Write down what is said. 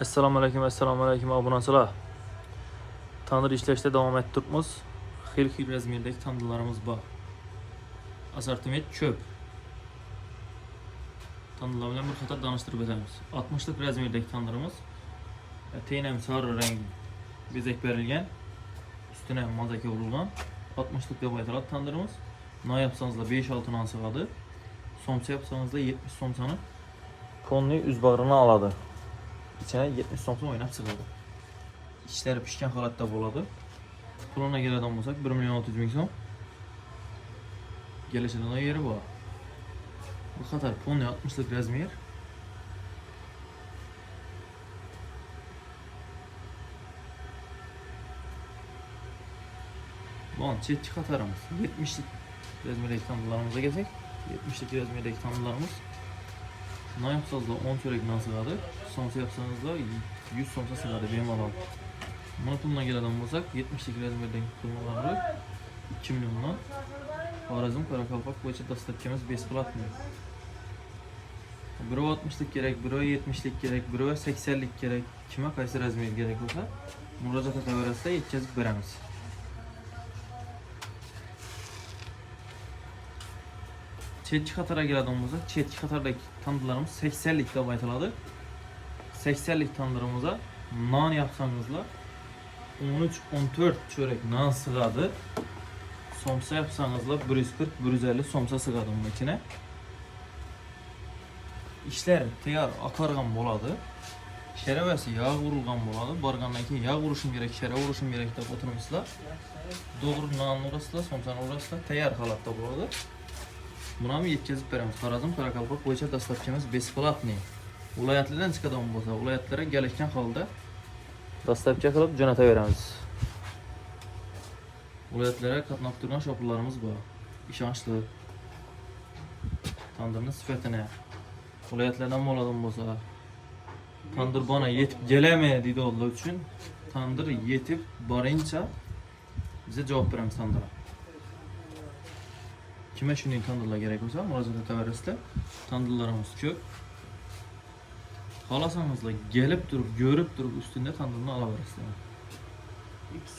Assalamu alaykum, assalamu alaykum obunachilar. Tandır ishlashda davom ettiribmiz. Xil-xil razmerdagi tandırlarımız bor. Assortiment ko'p. Tandırlar bilan bir qator tanishtirib o'tamiz. 60 lik razmerdagi tandırımız. Teyin ham sari rang bezak berilgan. Ustuna ham mazaka urilgan. 60 lik deb aytiladi tandırımız. Nay yapsanızda 5-6 nan sig'adi. Somsa yapsanızda 70 somsani konli üz bağrına aladı. İçine 70 somsa oynab sig'adi. İçleri pishgan holatda bo'ladi. Puluna keladigan bo'lsak 1 million 600 ming so'm. Kelishadigan yeri bor. Bu qator ponni 60 lik razmer. Bon, chetki qatorimiz 70 lik razmerdagi tandirlarimizga kelsak, 70 lik razmerdagi tandirlarimiz ne yapsanız da 10 çörek nan sığarı, somsa yapsanız da 100 somsa sığarı benim alan. Monotonuna geleden bulsak 78 razmerden kurmaları 2 milyondan. Harazım, Karakalpak, Koçet dastatkemiz bespulatmıyor. Birov 60'lık gerek, birov 70'lik gerek, birov 80'lik gerek, kime qaysi razmer gerek bo'lsa, murojaat etaverasida yetkazib beramiz. Chetki qatorga keladigan bo'lsak, chetki qatordagi tandırlarımız 80lik deb aytiladi. 80lik tandırımıza non yapsanızla 13-14 çörek nan sığadı. Somsa yapsanızla 140-150 somsa sığadı bunun içine. İşler teyar akargan boladı. Şerevesi yağ vurulgan boladı. Bargandan keyin yağ vuruşum gerek, şere vuruşum gerek deb oturmuşlar. Doğru nan urasılar, somsani urasılar teyar halatda boladı. Buna mı yetkazib beramiz? Xorazm Qoraqalpoq bo'yicha dastlabkimiz besplatniy. Viloyatlardan chiqadigan bo'lsa, viloyatlarga kelishgan holda dastlabki qilib jo'nataveramiz. Viloyatlarga qatnab turgan shopirlarimiz bor. Ishonchli. Tandirni sifatini viloyatlardan bo'ladigan bo'lsa, tandir bana yetib kelami deydi ular uchun tandir yetib borincha biza javob beramiz tandirga. Kime shunday tandırlar gerek bo'lsa, murojaat etaverasizlar. Tandırlarimiz ko'p. Xohlasangiz kelib turib, ko'rib turib ustunda tandirni olaverasizlar. X2